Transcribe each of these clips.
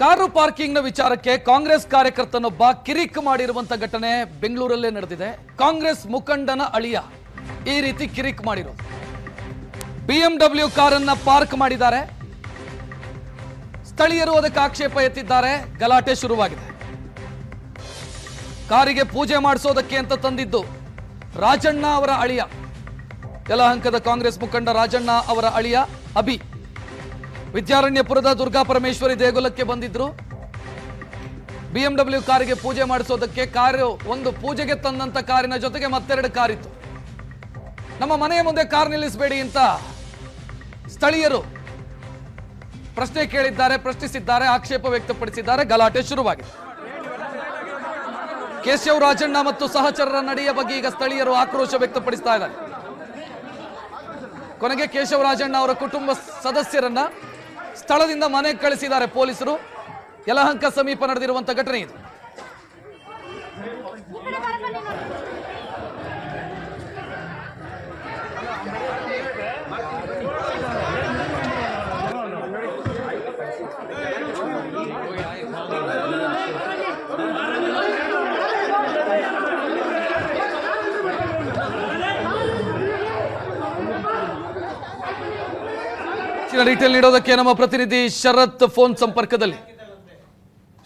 Car ಪಾರ್ಕಿಂಗ್ನ ವಿಚಾರಕ್ಕೆ ಕಾಂಗ್ರೆಸ್ ಕಾರ್ಯಕರ್ತನೊಬ್ಬ ಕಿರಿಕ್ ಮಾಡಿರುವಂತ ಘಟನೆ ಬೆಂಗಳೂರಲ್ಲೇ ನಡೆದಿದೆ. ಕಾಂಗ್ರೆಸ್ ಮುಖಂಡನ ಅಳಿಯ ಈ ರೀತಿ ಕಿರಿಕ್ ಮಾಡಿರು ಬಿಎಂಡಬ್ಲ್ಯೂ ಕಾರನ್ನ ಪಾರ್ಕ್ ಮಾಡಿದ್ದಾರೆ. ಸ್ಥಳೀಯರು ಅದಕ್ಕೆ ಆಕ್ಷೇಪ ಎತ್ತಿದ್ದಾರೆ. ಗಲಾಟೆ ಶುರುವಾಗಿದೆ. ಕಾರಿಗೆ ಪೂಜೆ ಮಾಡಿಸೋದಕ್ಕೆ ಅಂತ ತಂದಿದ್ದು ರಾಜಣ್ಣ ಅವರ ಅಳಿಯ. ಯಲಹಂಕದ ಕಾಂಗ್ರೆಸ್ ಮುಖಂಡ ರಾಜಣ್ಣ ಅವರ ಅಳಿಯ ಅಭಿ. ವಿದ್ಯಾರಣ್ಯಪುರದ ದುರ್ಗಾ ಪರಮೇಶ್ವರಿ ದೇಗುಲಕ್ಕೆ ಬಂದಿದ್ರು. ಬಿಎಂಡಬ್ಲ್ಯೂ ಕಾರಿಗೆ ಪೂಜೆ ಮಾಡಿಸೋದಕ್ಕೆ ಕಾರು ಒಂದು ಪೂಜೆಗೆ ತಂದಂತ ಕಾರಿನ ಜೊತೆಗೆ ಮತ್ತೆರಡು ಕಾರಿತ್ತು. ನಮ್ಮ ಮನೆಯ ಮುಂದೆ ಕಾರ್ ನಿಲ್ಲಿಸಬೇಡಿ ಅಂತ ಸ್ಥಳೀಯರು ಪ್ರಶ್ನೆ ಕೇಳಿದ್ದಾರೆ, ಪ್ರಶ್ನಿಸಿದ್ದಾರೆ, ಆಕ್ಷೇಪ ವ್ಯಕ್ತಪಡಿಸಿದ್ದಾರೆ, ಗಲಾಟೆ ಶುರುವಾಗಿದೆ. ಕೇಶವ್ ರಾಜಣ್ಣ ಮತ್ತು ಸಹಚರರ ನಡೆಯ ಬಗ್ಗೆ ಈಗ ಸ್ಥಳೀಯರು ಆಕ್ರೋಶ ವ್ಯಕ್ತಪಡಿಸ್ತಾ ಇದ್ದಾರೆ. ಕೊನೆಗೆ ಕೇಶವ ರಾಜಣ್ಣ ಅವರ ಕುಟುಂಬ ಸದಸ್ಯರನ್ನ ಸ್ಥಳದಿಂದ ಮನೆಗೆ ಕಳಿಸಿದ್ದಾರೆ ಪೊಲೀಸರು. ಯಲಹಂಕ ಸಮೀಪ ನಡೆದಿರುವಂತ ಘಟನೆ ಇದು. ಹೆಚ್ಚಿನ ಡೀಟೇಲ್ ನೀಡೋದಕ್ಕೆ ನಮ್ಮ ಪ್ರತಿನಿಧಿ ಶರತ್ ಫೋನ್ ಸಂಪರ್ಕದಲ್ಲಿ.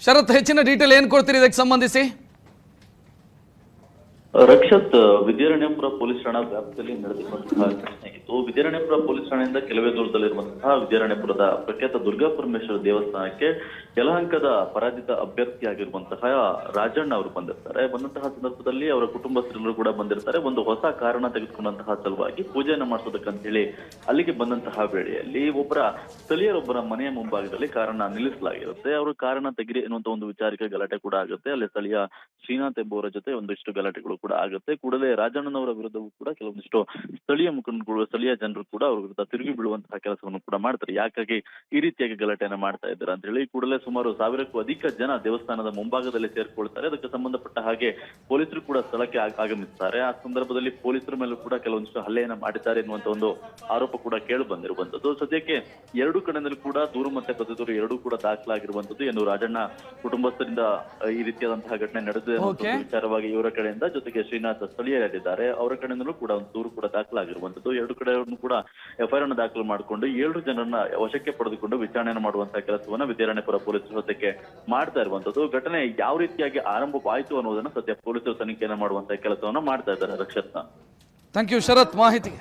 ಶರತ್, ಹೆಚ್ಚಿನ ಡೀಟೇಲ್ ಏನು ಕೊಡ್ತೀರಿ ಇದಕ್ಕೆ ಸಂಬಂಧಿಸಿ? ರಕ್ಷತ್ ವಿದ್ಯಾರಣ್ಯಪುರ ಪೊಲೀಸ್ ಠಾಣಾ ವ್ಯಾಪ್ತಿಯಲ್ಲಿ ನಡೆದಿರುವಂತಹ ಘಟನೆ ಇದು ವಿದ್ಯಾರಣ್ಯಪುರ ಪೊಲೀಸ್ ಠಾಣೆಯಿಂದ ಕೆಲವೇ ದೂರದಲ್ಲಿರುವಂತಹ ವಿದ್ಯಾರಣ್ಯಪುರದ ಪ್ರಖ್ಯಾತ ದುರ್ಗಾ ಪರಮೇಶ್ವರ ದೇವಸ್ಥಾನಕ್ಕೆ ಯಲಹಂಕದ ಪರಾಜಿತ ಅಭ್ಯರ್ಥಿಯಾಗಿರುವಂತಹ ರಾಜಣ್ಣ ಅವರು ಬಂದಿರ್ತಾರೆ. ಬಂದಂತಹ ಸಂದರ್ಭದಲ್ಲಿ ಅವರ ಕುಟುಂಬಸ್ಥರೆಲ್ಲರೂ ಕೂಡ ಬಂದಿರ್ತಾರೆ. ಒಂದು ಹೊಸ ಕಾರಣ ತೆಗೆದುಕೊಂಡಂತಹ ಸಲುವಾಗಿ ಪೂಜೆಯನ್ನು ಮಾಡಿಸೋದಕ್ಕಂತ ಹೇಳಿ ಅಲ್ಲಿಗೆ ಬಂದಂತಹ ವೇಳೆಯಲ್ಲಿ ಒಬ್ಬರ ಸ್ಥಳೀಯರೊಬ್ಬರ ಮನೆಯ ಮುಂಭಾಗದಲ್ಲಿ ಕಾರಣ ನಿಲ್ಲಿಸಲಾಗಿರುತ್ತೆ. ಅವರು ಕಾರಣ ತೆಗಿರಿ ಎನ್ನುವಂತ ಒಂದು ವಿಚಾರಿಕ ಗಲಾಟೆ ಕೂಡ ಆಗುತ್ತೆ. ಅಲ್ಲಿ ಸ್ಥಳೀಯ ಶ್ರೀನಾಥ್ ಎಂಬುವರ ಜೊತೆ ಒಂದಿಷ್ಟು ಗಲಾಟೆಗಳು ಕೂಡ ಆಗುತ್ತೆ. ಕೂಡಲೇ ರಾಜಣ್ಣನವರ ವಿರುದ್ಧವೂ ಕೂಡ ಕೆಲವೊಂದಿಷ್ಟು ಸ್ಥಳೀಯ ಮುಖಂಡರು ಸ್ಥಳೀಯ ಜನರು ಕೂಡ ಅವ್ರ ವಿರುದ್ಧ ತಿರುಗಿ ಬೀಳುವಂತಹ ಕೆಲಸವನ್ನು ಕೂಡ ಮಾಡ್ತಾರೆ. ಯಾಕಾಗಿ ಈ ರೀತಿಯಾಗಿ ಗಲಾಟೆಯನ್ನ ಮಾಡ್ತಾ ಇದ್ದಾರೆ ಅಂತ ಹೇಳಿ ಕೂಡಲೇ ಸುಮಾರು ಸಾವಿರಕ್ಕೂ ಅಧಿಕ ಜನ ದೇವಸ್ಥಾನದ ಮುಂಭಾಗದಲ್ಲಿ ಸೇರ್ಕೊಳ್ತಾರೆ. ಅದಕ್ಕೆ ಸಂಬಂಧಪಟ್ಟ ಹಾಗೆ ಪೊಲೀಸರು ಕೂಡ ಸ್ಥಳಕ್ಕೆ ಆಗಮಿಸುತ್ತಾರೆ ಆ ಸಂದರ್ಭದಲ್ಲಿ ಪೊಲೀಸರ ಮೇಲೂ ಕೂಡ ಕೆಲವೊಂದಿಷ್ಟು ಹಲ್ಲೆಯನ್ನ ಮಾಡಿದ್ದಾರೆ ಎನ್ನುವಂತ ಒಂದು ಆರೋಪ ಕೂಡ ಕೇಳಿ ಬಂದಿರುವಂತದ್ದು. ಸದ್ಯಕ್ಕೆ ಎರಡು ಕಡೆಯಿಂದಲೂ ಕೂಡ ದೂರು ಮತ್ತೆ ಪ್ರತಿದೂರು ಎರಡೂ ಕೂಡ ದಾಖಲಾಗಿರುವಂತದ್ದು ಎಂದು ರಾಜಣ್ಣ ಕುಟುಂಬಸ್ಥರಿಂದ ಈ ರೀತಿಯಾದಂತಹ ಘಟನೆ ನಡೆದಿದೆ ವಿಚಾರವಾಗಿ ಇವರ ಕಡೆಯಿಂದ ಜೊತೆಗೆ ಶ್ರೀನಾಥ್ ಸ್ಥಳೀಯರಾಗಿದ್ದಾರೆ ಅವರ ಕಡೆಯಿಂದಲೂ ಕೂಡ ಒಂದು ದೂರು ಕೂಡ ದಾಖಲಾಗಿರುವಂತದ್ದು ಎರಡು ಕಡೆ ಕೂಡ ಎಫ್ಐಆರ್ ಅನ್ನು ದಾಖಲು ಮಾಡಿಕೊಂಡು ಏಳು ಜನರನ್ನ ವಶಕ್ಕೆ ಪಡೆದುಕೊಂಡು ವಿಚಾರಣೆ ಮಾಡುವಂತಹ ಕೆಲಸವನ್ನ ವಿದ್ಯಾರಣ್ಯಪುರ ಪೊಲೀಸರು ಸದ್ಯಕ್ಕೆ ಮಾಡ್ತಾ ಇರುವಂತದ್ದು ಘಟನೆ ಯಾವ ರೀತಿಯಾಗಿ ಆರಂಭವಾಯಿತು ಅನ್ನೋದನ್ನ ಸದ್ಯ ಪೊಲೀಸರು ತನಿಖೆಯನ್ನು ಮಾಡುವಂತಹ ಕೆಲಸವನ್ನ ಮಾಡ್ತಾ ಇದ್ದಾರೆ ರಕ್ಷತ್ನ ಥ್ಯಾಂಕ್ ಯು ಶರತ್. ಮಾಹಿತಿಗೆ